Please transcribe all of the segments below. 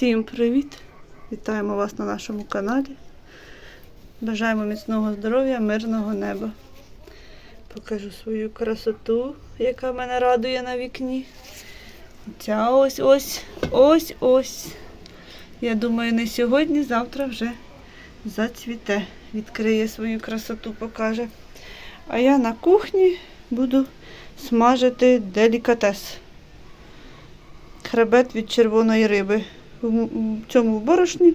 Всім привіт! Вітаємо вас на нашому каналі. Бажаємо міцного здоров'я, мирного неба. Покажу свою красоту, яка мене радує на вікні. Ця ось ось, ось ось. Я думаю, не сьогодні, завтра вже зацвіте. Відкриє свою красоту, покаже. А я на кухні буду смажити делікатес. Хребет від червоної риби. В цьому борошні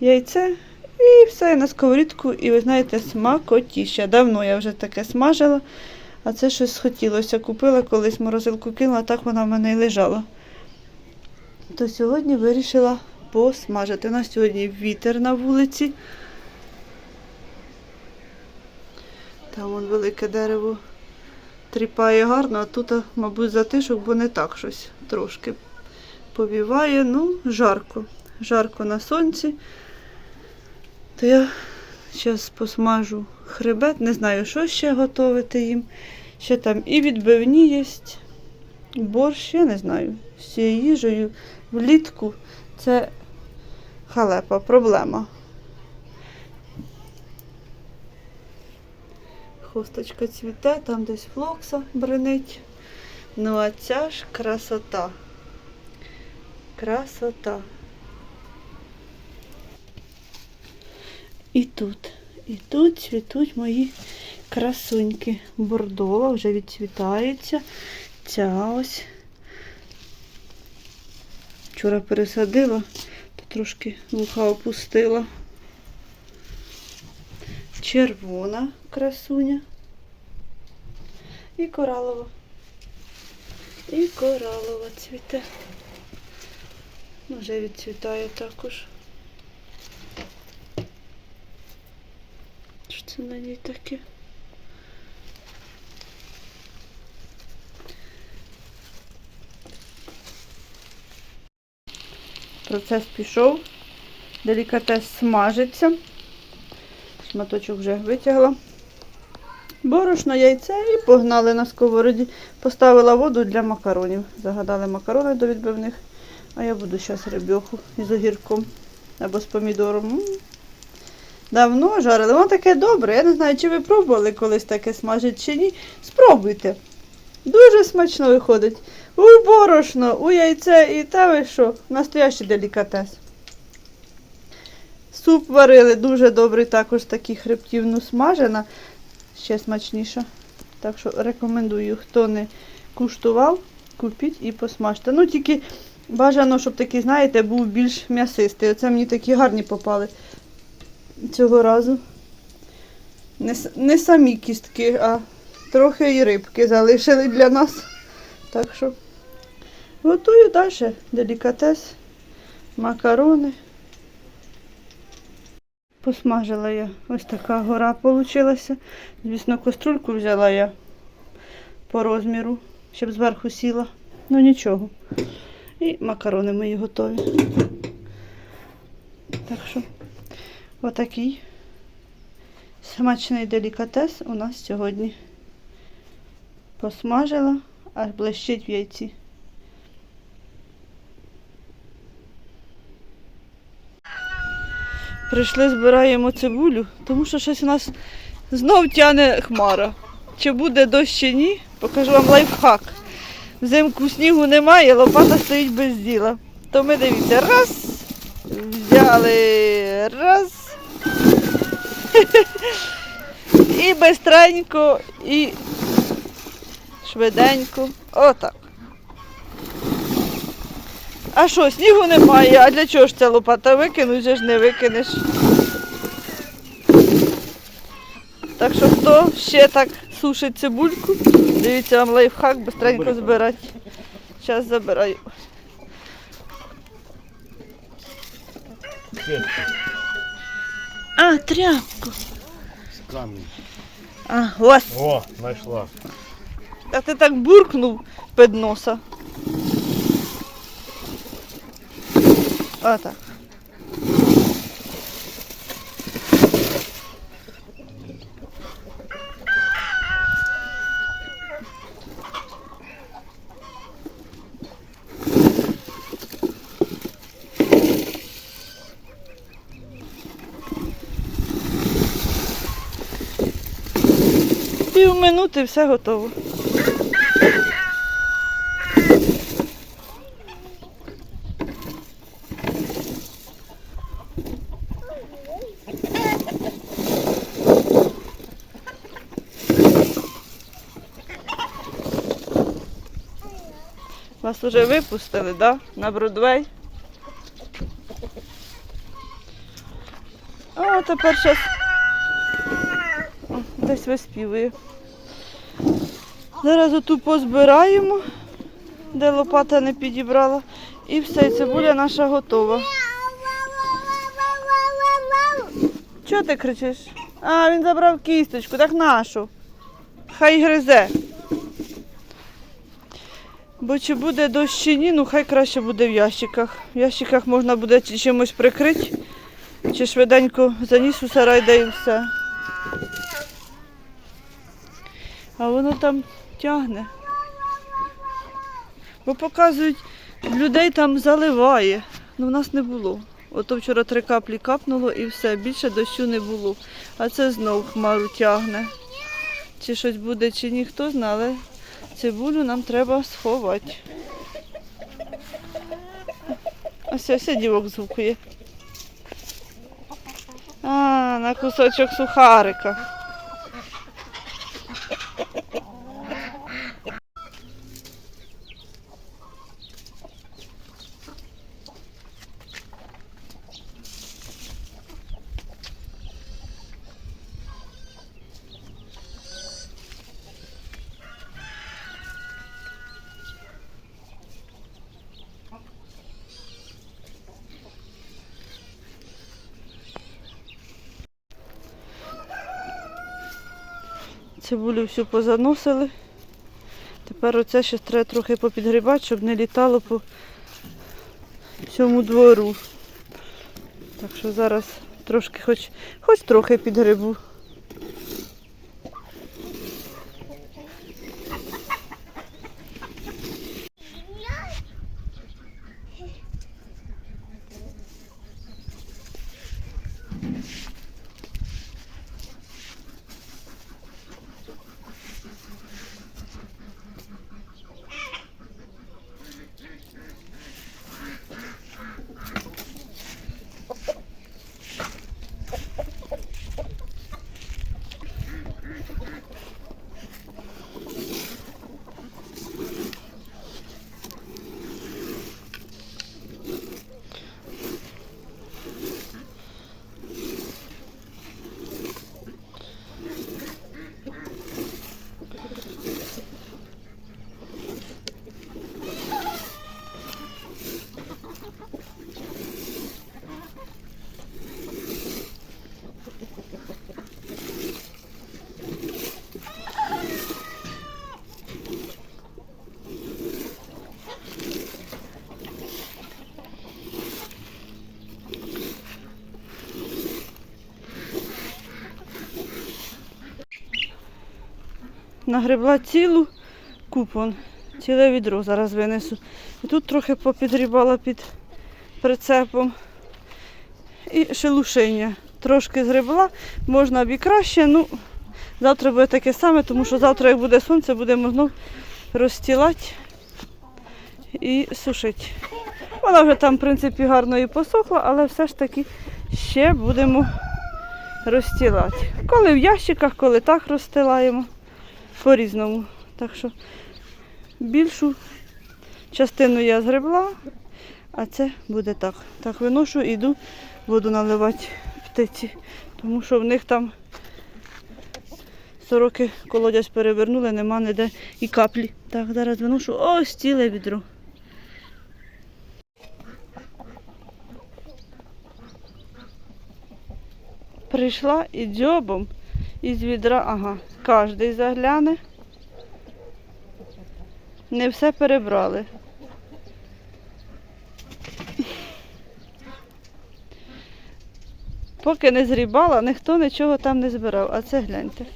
яйце і все на сковорідку. І ви знаєте, смакотіще. Давно я вже таке смажила, а це щось хотілося. Купила колись морозилку кинула, так вона в мене і лежала. То сьогодні вирішила посмажити. У нас сьогодні вітер на вулиці. Там вон велике дерево тріпає гарно, а тут, мабуть, затишок, бо не так щось трошки повіває. Ну, жарко. Жарко на сонці. То я зараз посмажу хребет, не знаю, що ще готувати їм. Ще там і відбивні є, борщ, я не знаю. З цією їжею влітку це халепа, проблема. Хусточка цвіте, там десь флокса бренить. Ну а ця ж красота. Красота. І тут, і тут цвітуть мої красуньки. Бордова вже відцвітається. Ця ось. Вчора пересадила, то трошки вуха опустила. Червона красуня. І коралова. І коралова цвіте. Вже відцвітає також. Що це на ній таке? Процес пішов. Делікатес смажиться. Шматочок вже витягла. Борошно, яйце і погнали на сковороді. Поставила воду для макаронів. Загадали макарони до відбивних. А я буду зараз рибьоху із огірком або з помідором. Давно жарили. Воно таке добре. Я не знаю, чи ви пробували колись таке смажити чи ні. Спробуйте. Дуже смачно виходить. У борошно, у яйце і та ви що, настоящий делікатес. Суп варили дуже добрий, також такий хребтів, ну смажена, ще смачніша. Так що рекомендую, хто не куштував, купіть і посмажте. Ну тільки бажано, щоб такий, знаєте, був більш м'ясистий. Оце мені такі гарні попали цього разу. Не, не самі кістки, а трохи і рибки залишили для нас. Так що готую далі делікатес, макарони. Посмажила я. Ось така гора вийшла. Звісно, каструльку взяла я по розміру, щоб зверху сіла. Ну нічого. І макарони мої готові. Так що, отакий смачний делікатес у нас сьогодні. Посмажила, аж блищить в яйці. Прийшли, збираємо цибулю, тому що щось у нас знов тяне хмара. Чи буде дощ чи ні, покажу вам лайфхак. Взимку снігу немає, лопата стоїть без діла. То ми дивіться, раз, взяли, раз. І бистренько, і швиденько. Отак. А що, снігу немає, а для чого ж ця лопата викинуть, вже ж не викинеш. Так що хто ще так сушить цибульку, дивіться вам лайфхак, бистренько збирати. Зараз забираю. А, тряпку. Камінь. А, ось. О, знайшла. А ти так буркнув під носа. Отак. Минути все готово. Вас уже випустили, да? На Бродвей? О, тепер щас десь виспівує. Зараз оту позбираємо, де лопата не підібрала. І все, і цибуля наша готова. Чого ти кричиш? А, він забрав кісточку, так нашу. Хай гризе. Бо чи буде дощ чи ні, ну хай краще буде в ящиках. В ящиках можна буде чи- чимось прикрити, чи швиденько заніс у сарай, да і все. А воно там тягне. Бо показують, людей там заливає. Ну в нас не було. Ото вчора три каплі капнуло і все, більше дощу не було. А це знов хмару тягне. Чи щось буде, чи ні, хто знає, але цибулю нам треба сховати. Ось ось дівок звукує. А, на кусочок сухарика. Цибулю всю позаносили. Тепер оце ще треба трохи попідгрібати, щоб не літало по всьому двору. Так що зараз трошки хоч, хоч трохи підгрибу. Нагребла цілу купу, он, ціле відро зараз винесу. І тут трохи попідрібала під прицепом. І шелушення. Трошки згребла, можна б і краще. Ну, завтра буде таке саме, тому що завтра, як буде сонце, будемо знов розстілати і сушити. Вона вже там, в принципі, гарно і посохла, але все ж таки ще будемо розстілати. Коли в ящиках, коли так розстилаємо по-різному. Так що більшу частину я згребла, а це буде так. Так виношу і йду воду наливати птиці, тому що в них там сороки колодязь перевернули, нема ніде і каплі. Так, зараз виношу ось ціле відро. Прийшла і дзьобом із відра, ага, кожний загляне. Не все перебрали. Поки не зрібала, ніхто нічого там не збирав. А це гляньте.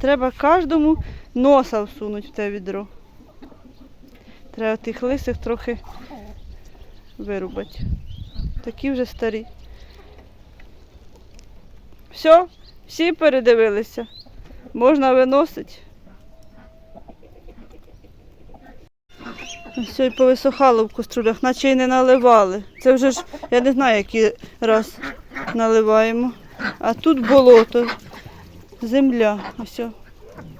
Треба кожному носа всунути в те відро. Треба тих лисих трохи вирубати. Такі вже старі. Все, всі передивилися. Можна виносити. Все, повисохало в каструлях, наче й не наливали. Це вже ж, я не знаю, який раз наливаємо. А тут болото, земля. Ось.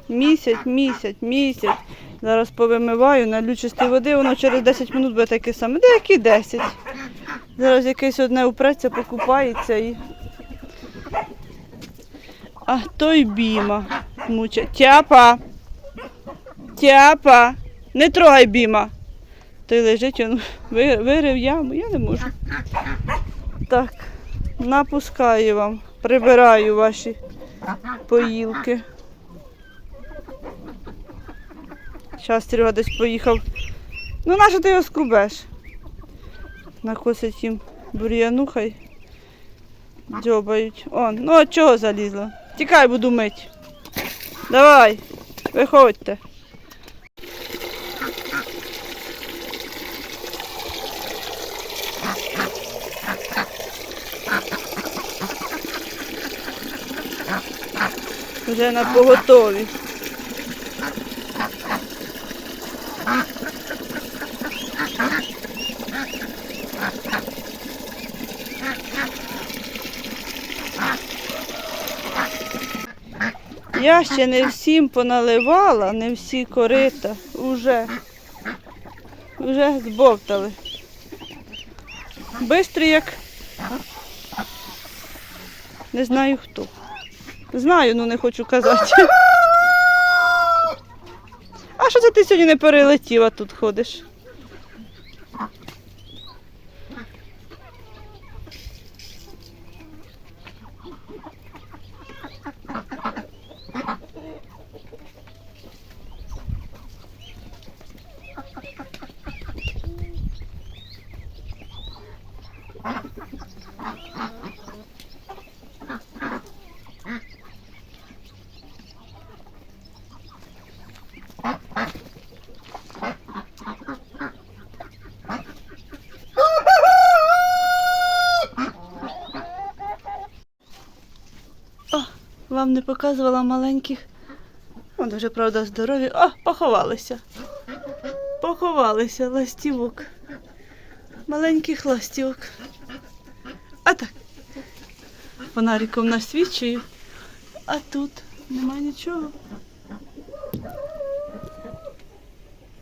Місяць, місяць, місяць. Зараз повимиваю, налю чистої води, воно через 10 минут буде таке саме. Деякі 10. Зараз якесь одне упреться, покупається і. А той біма мучить. Тяпа! Тяпа! Не трогай біма! Той лежить, він ви- вирив яму, я не можу. Так, напускаю вам, прибираю ваші поїлки. Зараз Серега десь поїхав. Ну, нащо ти його скрубеш? Накосить їм бур'яну, хай дзьобають. Он, ну а чого залізла? Тікай, буду мить. Давай, виходьте. Вже на поготові. Я ще не всім поналивала, не всі корита. Уже. Уже збовтали. Бистрий як. Не знаю хто. Знаю, ну не хочу казати. А що це ти сьогодні не перелетіла тут ходиш? Вам не показувала маленьких. Вони вже, правда, здорові. О, поховалися. Поховалися ластівок. Маленьких ластівок. А так. Фонариком насвічую. А тут нема нічого.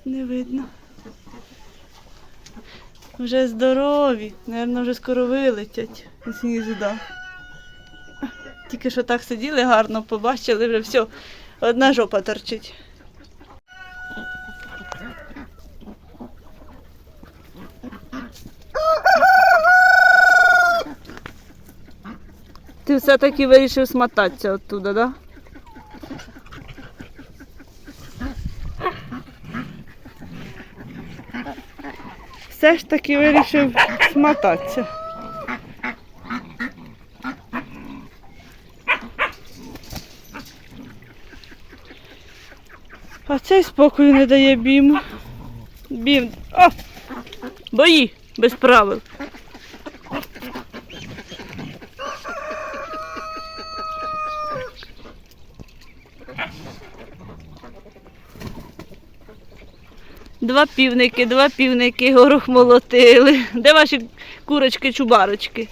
Не видно. Вже здорові. Наверно, вже скоро вилетять з гнізда. Тільки що так сиділи гарно, побачили вже все, одна жопа торчить. Ти все-таки вирішив смотатися оттуда, так? Да? Все ж таки вирішив смотатися. А цей спокою не дає біму. Бім. О! Бої без правил. Два півники, два півники горох молотили. Де ваші курочки-чубарочки?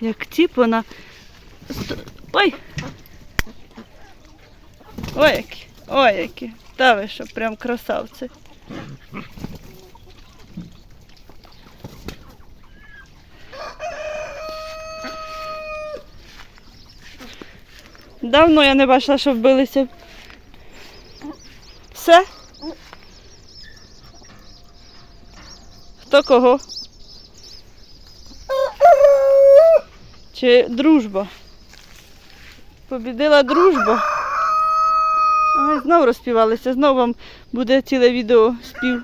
Як ціпана. Ой! Ой, які, ой, які. Та ви що, прям красавці. Давно я не бачила, щоб билися. Все? Хто кого? Чи дружба? Побідила дружба. Ай, знов розпівалися, знов вам буде ціле відео спів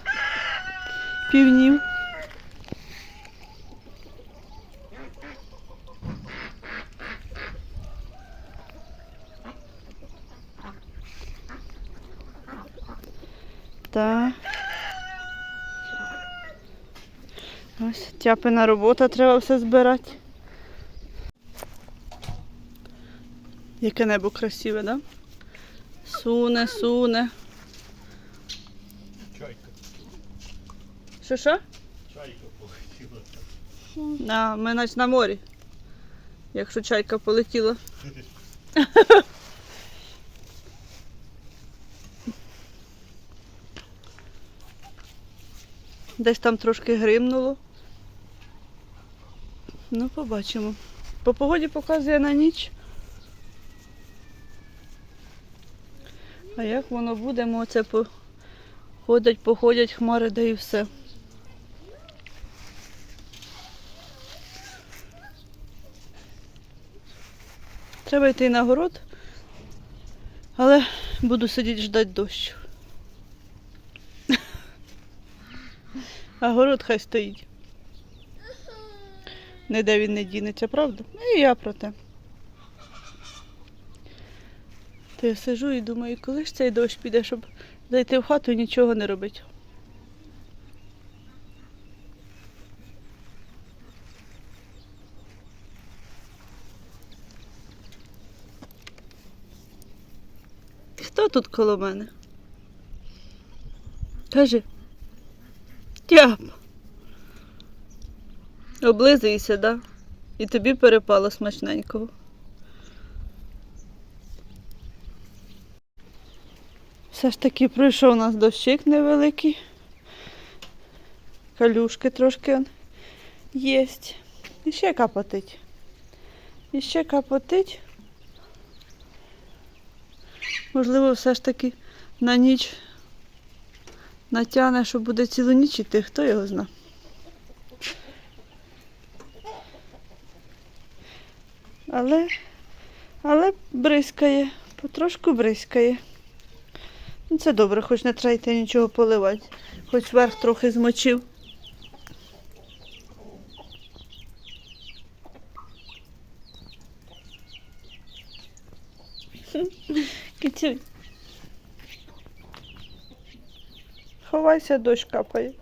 півнів. Так. Ось тяпина робота, треба все збирати. Яке небо красиве, да? Суне, суне. Чайка. Що що? Чайка полетіла. На, ми наче на морі. Якщо чайка полетіла. Десь там трошки гримнуло. Ну, побачимо. По погоді показує на ніч. А як воно буде, ми оце походять, походять хмари, да і все. Треба йти на город, але буду сидіти ждати дощ. А город хай стоїть. Ніде він не дінеться, правда? Ну, І я про те. Я сижу і думаю, коли ж цей дощ піде, щоб зайти в хату і нічого не робити. Хто тут коло мене? Кажи. Тяп. Облизуйся, да? І тобі перепало смачненького. Все ж таки пройшов у нас дощик невеликий. Калюшки трошки єсть. І ще капотить. І ще капотить. Можливо, все ж таки на ніч натягне, що буде цілу ніч іти, хто його зна. Але, але бризкає, потрошку бризкає. Ну, це добре, хоч не треба йти нічого поливати, хоч верх трохи змочив. Кицюнь. Ховайся, дощ капає.